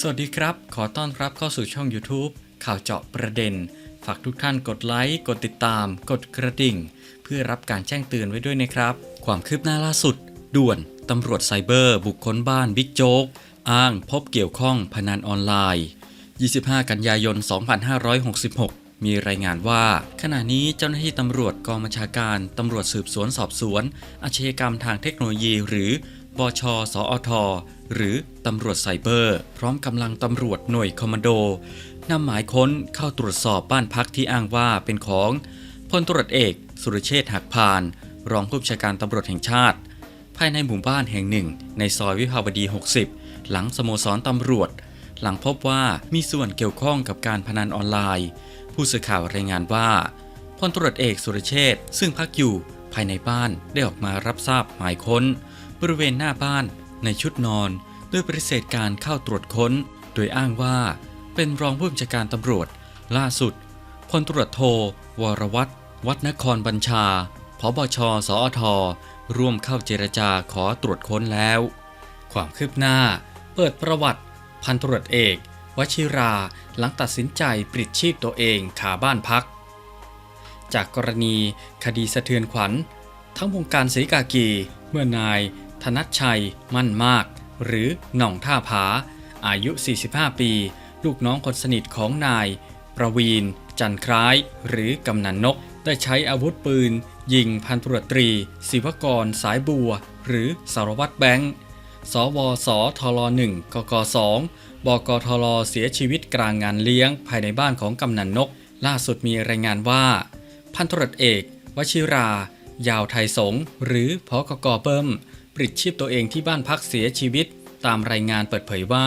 สวัสดีครับ ขอต้อนรับเข้าสู่ช่อง YouTube ข่าวเจาะประเด็น ฝากทุกท่านกดไลค์ กดติดตาม กดกระดิ่ง เพื่อรับการแจ้งเตือนไว้ด้วยนะครับ ความคืบหน้าล่าสุด ด่วนตำรวจไซเบอร์ บุกค้นบ้านบิ๊กโจ๊ก อ้างพบเกี่ยวข้องพนันออนไลน์ 25 กันยายน 2566มีรายงานว่า ขณะนี้เจ้าหน้าที่ตำรวจกองบัญชาการตำรวจสืบสวนสอบสวน อาชญากรรมทางเทคโนโลยี หรือ บช สอท หรือตำรวจไซเบอร์ พร้อมกำลังตำรวจหน่วยคอมมานโดนำหมายค้นเข้าตรวจสอบบ้านพักที่อ้างว่าเป็นของพลตรวจเอก สุรเชษฐ์หักพาน รองผู้บัญชาการตำรวจแห่งชาติ ภายในหมู่บ้านแห่งหนึ่ง ในซอยวิภาวดี 60 หลังสโมสรตำรวจ หลังพบว่ามีส่วนเกี่ยวข้องกับการพนันออนไลน์ ผู้สื่อข่าวรายงานว่าพลตรวจเอกสุรเชษฐ์ซึ่งพักอยู่ภายในบ้านได้ออกมารับทราบหมายค้น บริเวณหน้าบ้าน ในชุดนอนโดยปฏิเสธการเข้าตรวจค้น โดยอ้างว่าเป็นรองผู้บัญชาการตำรวจ ล่าสุดพลตรวจโท วรวัตรวัดนครบัญชาพบชสอทร่วมเข้าเจรจาขอตรวจค้นแล้ว ความคืบหน้า เปิดประวัติ พันตรวจเอก วชิราหลังตัดสินใจปลิดชีพตัวเองขาบ้านพัก จากกรณีคดีสะเทือนขวัญ ทั้งวงการศรีกากีเมื่อนาย ธนัชชัย มั่นมาก หรือหน่องท่าผา อายุ 45 ปี ลูกน้องคนสนิทของนาย ประวีน จันคล้าย หรือกำนันนก ได้ใช้อาวุธปืน ยิงพันตรวจตรี ศิวกร สายบัว หรือสารวัตรแบงค์ สวสทล1กก2บกทลเสียชีวิตกลางงานเลี้ยงภายในบ้านของกำนันนก ล่าสุดมีรายงานว่า พันตรวจเอก วชิรา ยาวไทยสงหรือพอกกเบิ้ม ปลิดชีพตัวเองที่บ้านพักเสียชีวิต ตามรายงานเปิดเผยว่า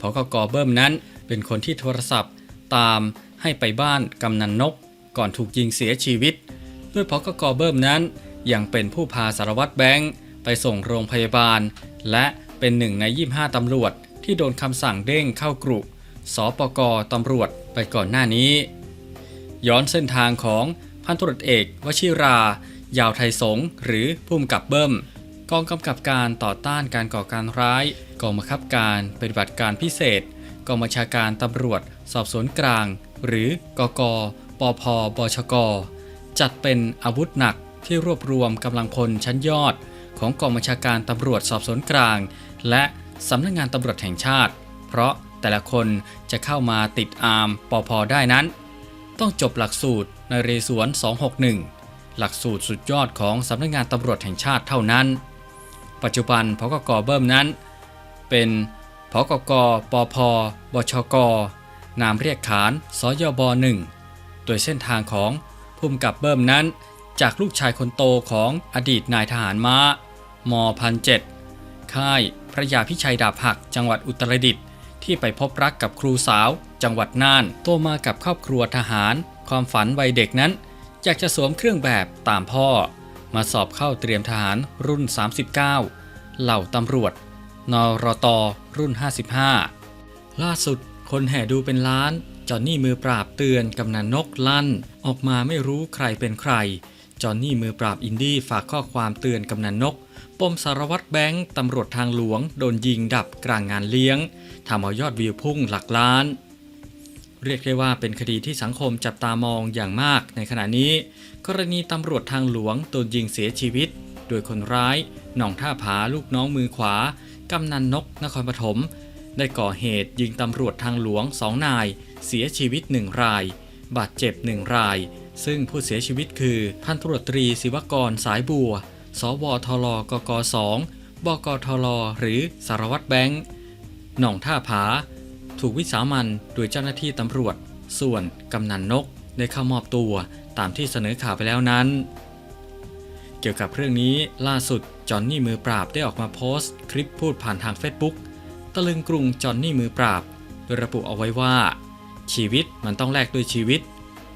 พกกเบิ้มนั้นเป็นคนที่โทรศัพท์ ตามให้ไปบ้านกำนันนก ก่อนถูกยิงเสียชีวิตโดยพกกเบิ้มนั้น ยังเป็นผู้พาสารวัตรแบงค์ไปส่งโรงพยาบาล และเป็นหนึ่งใน 25 ตำรวจที่โดนคำสั่งเด้งเข้ากรุสปกตำรวจไปก่อนหน้านี้ ย้อนเส้นทางของพันตรวจเอก วชิรา ยาวไทยสงหรือภูมิกับเบิ้ม กองกำกับการต่อต้านการก่อการร้าย กองบังคับการปฏิบัติการพิเศษ กองบัญชาการตำรวจ สอบสวนกลาง หรือกกปพบชก จัดเป็นอาวุธหนักที่รวบรวมกำลังพลชั้นยอด ของกองบัญชาการตำรวจสอบสวนกลาง และสำนักงานตำรวจแห่งชาติ เพราะแต่ละคนจะเข้ามาติดอาร์มปพได้นั้น ต้องจบหลักสูตรในเรศวน 261 หลักสูตรสุดยอดของสำนักงานตำรวจแห่งชาติเท่านั้น ปัจจุบันพกกเบิ้มนั้น เป็นพกกปพบชก นามเรียกขานสยบ1โดยเส้นทางของภูมิกับเบิ้มนั้น จากลูกชายคนโตของอดีตนายทหารม้ามพันเจ็ดค่ายพระยาพิชัยดาบหักจังหวัดอุตรดิตถ์ที่ไปพบรักกับครูสาว จังหวัดน่านโตมากับครอบครัวทหาร ความฝันวัยเด็กนั้นอยากจะสวมเครื่องแบบตามพ่อ มาสอบเข้าเตรียมทหารรุ่น 39 เหล่าตำรวจ นรตรุ่น 55 ล่าสุดคนแห่ดูเป็นล้าน จอนนี่มือปราบเตือนกำนันนกลั่น ออกมาไม่รู้ใครเป็นใคร จอนนี่มือปราบอินดี้ฝากข้อความเตือนกำนันนก ปมสารวัตรแบงค์ตำรวจทางหลวง โดนยิงดับกลางงานเลี้ยงทำเอายอดวิวพุ่งหลักล้าน เรียกได้ว่าเป็นคดีที่สังคมจับตามองอย่างมาก ในขณะนี้ กรณีตำรวจทางหลวงโดนยิงเสียชีวิต โดยคนร้ายหน่องท่าผาลูกน้องมือขวากำนันนกนครปฐมได้ก่อเหตุยิงตำรวจทางหลวงสองนาย เสียชีวิตหนึ่งราย บาดเจ็บหนึ่งราย ซึ่งผู้เสียชีวิตคือพันตรวจตรีศิวกรสายบัว สวทลกก2บกทลหรือสารวัตรแบงค์หน่องท่าผา ถูกวิสามันโดยเจ้าหน้าที่ตำรวจ ส่วนกำนันนกได้เข้ามอบตัวตามที่เสนอข่าวไปแล้วนั้น เกี่ยวกับเรื่องนี้ล่าสุดจอห์นนี่มือปราบได้ออกมาโพสต์ คลิปพูดผ่านทาง Facebook ตะลึงกรุงจอห์นนี่มือปราบ โดยระบุเอาไว้ว่า ชีวิตมันต้องแลกด้วยชีวิต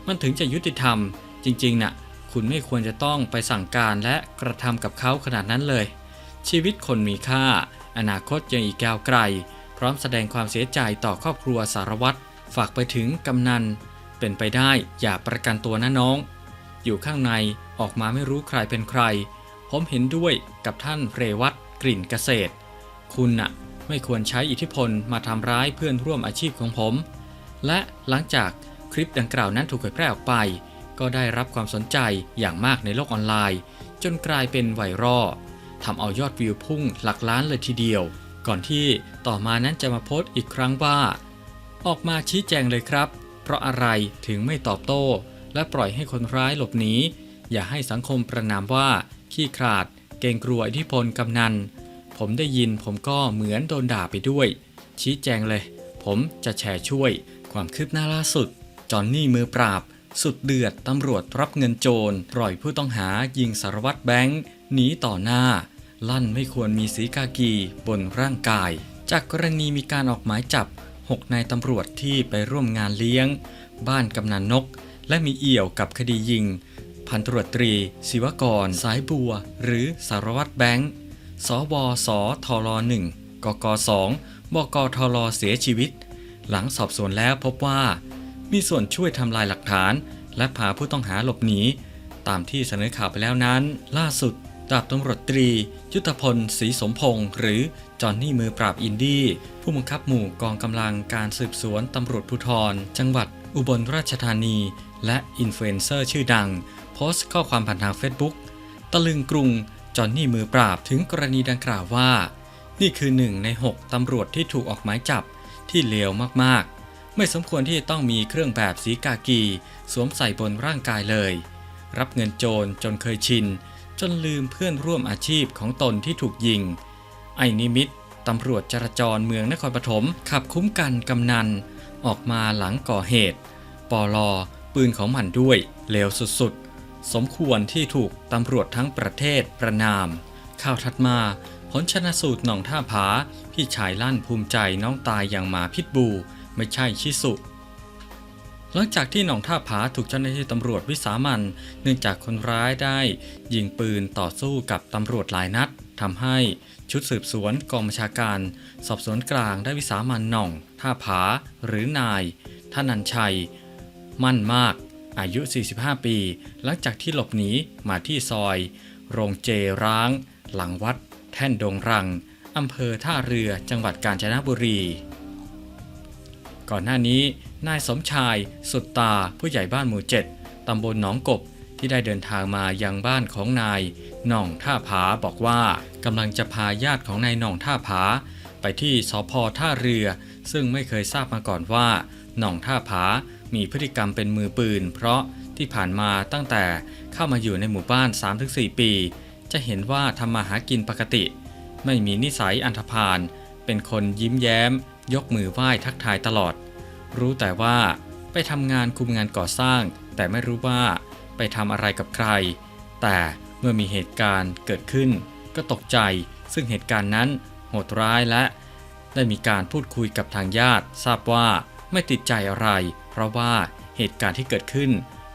มันถึงจะยุติธรรม จริงๆน่ะคุณไม่ควรจะต้องไปสั่งการและกระทำกับเขาขนาดนั้นเลย ชีวิตคนมีค่า อนาคตยังอีกยาวไกล พร้อมแสดงความเสียใจต่อครอบครัวสารวัตรฝากไปถึงกำนัน เป็นไปได้อย่าประกันตัวนะน้อง อยู่ข้างในออกมาไม่รู้ใครเป็นใคร ผมเห็นด้วยกับท่านเรวัตกลิ่นเกษตร คุณน่ะไม่ควรใช้อิทธิพลมาทำร้ายเพื่อนร่วมอาชีพของผม และหลังจากคลิปดังกล่าวนั้นถูกเผยแพร่ออกไป ก็ได้รับความสนใจอย่างมากในโลกออนไลน์ จนกลายเป็นไวรัลทำเอายอดวิวพุ่งหลักล้านเลยทีเดียว ก่อนที่ต่อมานั้นจะมาโพสต์อีกครั้งว่า ออกมาชี้แจงเลยครับ เพราะอะไรถึงไม่ตอบโต้ และปล่อยให้คนร้ายหลบหนีอย่าให้สังคมประนามว่า ขี้ขลาด เกรงกลัวอิทธิพลกำนัน ผมได้ยินผมก็เหมือนโดนด่าไปด้วย ชี้แจงเลย ผมจะแชร์ช่วย ความคืบหน้าล่าสุด จอนนี่มือปราบ สุดเดือดตำรวจรับเงินโจรปล่อยผู้ต้องหายิงสารวัตรแบงค์หนีต่อหน้า ลั่นไม่ควรมีสีกากีบนร่างกาย จากกรณีมีการออกหมายจับ 6 นายตำรวจที่ไปร่วมงานเลี้ยง บ้านกำนันนก และมีเอี่ยวกับคดียิง พันตรวจตรี ศิวกร สายบัว หรือสารวัตรแบงค์ สวสทล1กก2บกทลเสียชีวิต หลังสอบสวนแล้วพบว่า มีส่วนช่วยทำลายหลักฐาน และพาผู้ต้องหาหลบหนีตามที่เสนอข่าวไปแล้วนั้น ล่าสุด ดาบตำรวจตรี ยุทธพลศรีสมพงศ์หรือจอห์นนี่มือปราบอินดี้ผู้บังคับหมู่กองกำลังการสืบสวนตำรวจภูธร จังหวัดอุบลราชธานี และอินฟลูเอนเซอร์ชื่อดัง โพสต์ข้อความผ่านทางเฟซบุ๊กตะลึงกรุงจอห์นนี่มือปราบถึงกรณีดังกล่าวว่า นี่คือหนึ่งใน 6 ตำรวจที่ถูกออกหมายจับที่เลวมากๆ ไม่สมควรที่จะต้องมีเครื่องแบบสีกากี สวมใส่บนร่างกายเลย รับเงินโจรจนเคยชิน จนลืมเพื่อนร่วมอาชีพของตนที่ถูกยิง ไอ้นิมิตตำรวจจราจรเมืองนครปฐมขับคุ้มกันกำนัน ออกมาหลังก่อเหตุ ปอลอปืนของมันด้วยเลวสุดๆ สมควรที่ถูกตำรวจทั้งประเทศประนาม ข่าวถัดมาผลชนะสูตรหนองท่าผา พี่ชายลั่นภูมิใจน้องตายอย่างหมาพิษบู ไม่ใช่ชิสุ หลังจากที่หนองท่าผาถูกเจ้าหน้าที่ตำรวจวิสามันเนื่องจากคนร้ายได้ ยิงปืนต่อสู้กับตำรวจหลายนัดทำให้ชุดสืบสวนกองบัญชาการ สอบสวนกลางได้วิสามันหน่อง ท่าผา หรือนายท่านันชัย มั่นมาก อายุ 45 ปี หลังจากที่หลบหนีมาที่ซอย โรงเจร้าง หลังวัด แท่นดงรังอำเภอท่าเรือจังหวัดกาญจนบุรี ก่อนหน้านี้นายสมชายสุดตาผู้ใหญ่บ้านหมู่ 7ตำบลหนองกบที่ได้เดินทางมายังบ้านของนายหน่องท่าผาบอกว่ากำลังจะพาญาติของนายหน่องท่าผา ไปที่สพท่าเรือ ซึ่งไม่เคยทราบมาก่อนว่าหน่องท่าผามีพฤติกรรมเป็นมือปืน เพราะที่ผ่านมาตั้งแต่เข้ามาอยู่ในหมู่บ้าน 3-4 ปี จะเห็นว่าทำมาหากินปกติ ไม่มีนิสัยอันธพาลเป็นคนยิ้มแย้ม ยกมือไหว้ทักทายตลอด รู้แต่ว่าไปทำงานคุมงานก่อสร้าง แต่ไม่รู้ว่าไปทำอะไรกับใคร แต่เมื่อมีเหตุการณ์เกิดขึ้น ก็ตกใจ ซึ่งเหตุการณ์นั้นโหดร้ายและ ได้มีการพูดคุยกับทางญาติ ทราบว่าไม่ติดใจอะไร เพราะว่าเหตุการณ์ที่เกิดขึ้น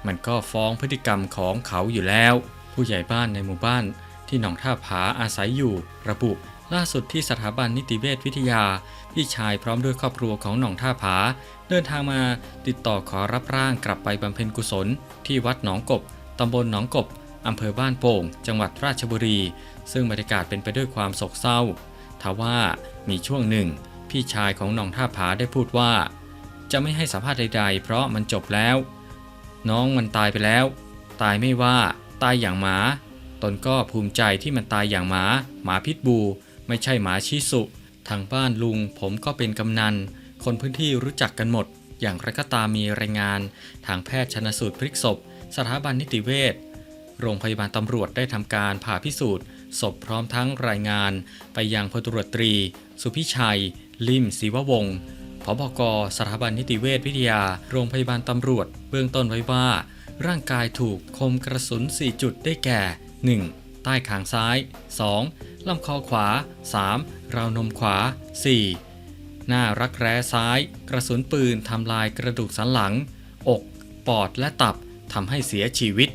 มันก็ฟ้องพฤติกรรมของเขาอยู่แล้ว ผู้ใหญ่บ้านในหมู่บ้านที่หนองท่าผาอาศัยอยู่ ระบุล่าสุดที่สถาบันนิติเวชวิทยา พี่ชายพร้อมด้วยครอบครัวของหนองท่าผา เดินทางมาติดต่อขอรับร่างกลับไปบำเพ็ญกุศล ที่วัดหนองกบตำบลหนองกบอำเภอบ้านโป่ง จังหวัดราชบุรี ซึ่งบรรยากาศเป็นไปด้วยความโศกเศร้าทว่ามีช่วงหนึ่ง พี่ชายของหนองท่าผาได้พูดว่า จะไม่ให้สัมภาษณ์ใด ๆ เพราะมันจบแล้ว น้องมันตายไปแล้ว ตายไม่ว่าตายอย่างหมา ตนก็ภูมิใจที่มันตายอย่างหมา หมาพิษบู ไม่ใช่หมาชิสุ ทางบ้านลุงผมก็เป็นกำนัน คนพื้นที่รู้จักกันหมด อย่างไรก็ตามมีรายงาน ทางแพทย์ชนสูตรพลิกศพ สถาบันนิติเวชโรงพยาบาลตำรวจได้ทำการผ่าพิสูจน์ศพพร้อมทั้งรายงาน ไปยังพลตรวจตรี สุพิชัย ลิมศิววงศ์ผบกสถาบันนิติเวชวิทยา โรงพยาบาลตำรวจ เบื้องต้นไว้ว่า ร่างกายถูกคมกระสุน 4 จุดได้แก่ 1. ใต้คางซ้าย 2. ลำคอขวา 3. ราวนมขวา 4. หน้ารักแร้ซ้าย กระสุนปืนทำลายกระดูกสันหลัง อก ปอดและตับทำให้เสียชีวิต